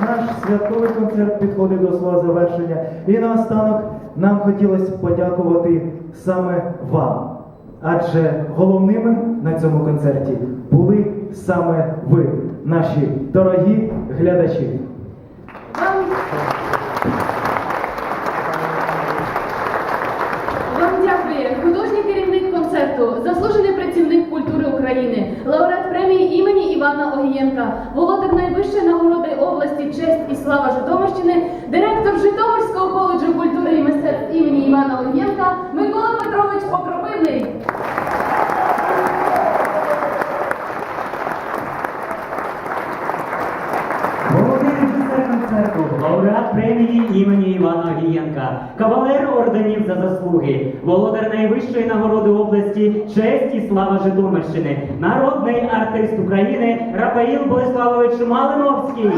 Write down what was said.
наш святковий концерт підходить до свого завершення. І наостанок нам хотілося подякувати саме вам. Адже головними на цьому концерті були саме ви, наші дорогі глядачі. Вам... Вам дякує художній керівник концерту, заслужений працівник культури України, лауреат премії імені Івана Огієнка, володар найвищої нагороди області честь і слава Житомирщини, директор лауреат премії імені Івана Огієнка, кавалер орденів за заслуги, володар найвищої нагороди області, честь і слава Житомирщини, народний артист України Рафаїл Болеславович Малиновський.